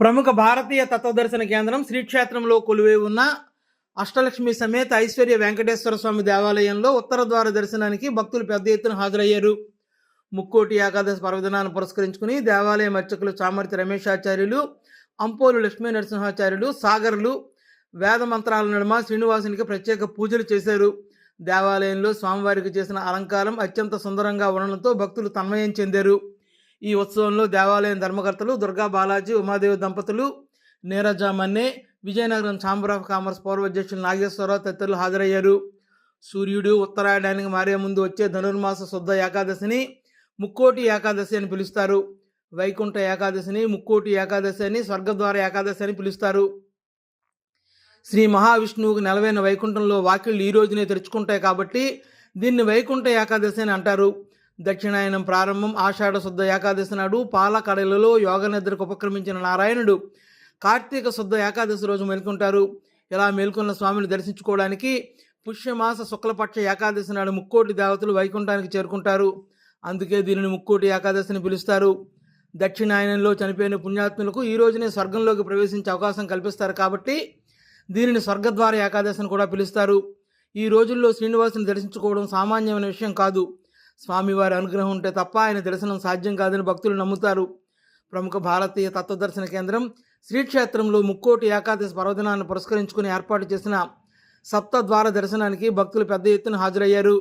ప్రముఖ భారతీయ తత్వదర్శన కేంద్రం శ్రీక్షేత్రంలో కొలువై ఉన్న అష్టలక్ష్మి సమేత ఐశ్వర్య వెంకటేశ్వర స్వామి దేవాలయంలో ఉత్తర ద్వార దర్శనానికి భక్తులు పెద్ద ఎత్తున హాజరయ్యారు. ముక్కోటి ఏకాదశి పర్వదినాన్ని పురస్కరించుకుని దేవాలయం అర్చకులు చామర్తి రమేశాచార్యులు అంపోలు లక్ష్మీ నరసింహాచార్యులు సాగర్లు వేద మంత్రాల నడుమ శ్రీనివాసునికి ప్రత్యేక పూజలు చేశారు. దేవాలయంలో స్వామివారికి చేసిన అలంకారం అత్యంత సుందరంగా ఉండడంతో భక్తులు తన్మయం చెందారు. ఈ ఉత్సవంలో దేవాలయం ధర్మకర్తలు దుర్గా బాలాజీ ఉమాదేవి దంపతులు Neeraja Manne Vizianagaram chamber of commerce పూర్వాధ్యక్షులు Nageswararao తదితరులు హాజరయ్యారు. సూర్యుడు ఉత్తరాయణానికి మారే ముందు వచ్చే ధనుర్మాస శుద్ధ ఏకాదశిని ముక్కోటి ఏకాదశి అని పిలుస్తారు. వైకుంఠ ఏకాదశిని ముక్కోటి ఏకాదశి అని స్వర్గద్వార ఏకాదశి అని పిలుస్తారు. శ్రీ మహావిష్ణువుకు నెలవైన వైకుంఠంలో వాకిళ్ళు ఈ రోజునే తెరుచుకుంటాయి కాబట్టి దీన్ని వైకుంఠ ఏకాదశి అని అంటారు. దక్షిణాయనం ప్రారంభం ఆషాఢ శుద్ధ ఏకాదశి నాడు పాలకడలలో యోగ నిద్రకు ఉపక్రమించిన నారాయణుడు కార్తీక శుద్ధ ఏకాదశి రోజు మేల్కొంటారు. ఇలా మేల్కొన్న స్వామిని దర్శించుకోవడానికి పుష్యమాస శుక్లపక్ష ఏకాదశి నాడు ముక్కోటి దేవతలు వైకుంఠానికి చేరుకుంటారు. అందుకే దీనిని ముక్కోటి ఏకాదశిని పిలుస్తారు. దక్షిణాయనంలో చనిపోయిన పుణ్యాత్ములకు ఈ రోజునే స్వర్గంలోకి ప్రవేశించే అవకాశం కల్పిస్తారు కాబట్టి దీనిని స్వర్గద్వార ఏకాదశిని కూడా పిలుస్తారు. ఈ రోజుల్లో శ్రీనివాసుని దర్శించుకోవడం సామాన్యమైన విషయం కాదు. స్వామివారి అనుగ్రహం ఉంటే తప్ప ఆయన దర్శనం సాధ్యం కాదని భక్తులు నమ్ముతారు. ప్రముఖ భారతీయ తత్వదర్శన కేంద్రం శ్రీక్షేత్రంలో ముక్కోటి ఏకాదశి పర్వదినాన్ని పురస్కరించుకుని ఏర్పాటు చేసిన సప్తద్వార దర్శనానికి భక్తులు పెద్ద ఎత్తున హాజరయ్యారు.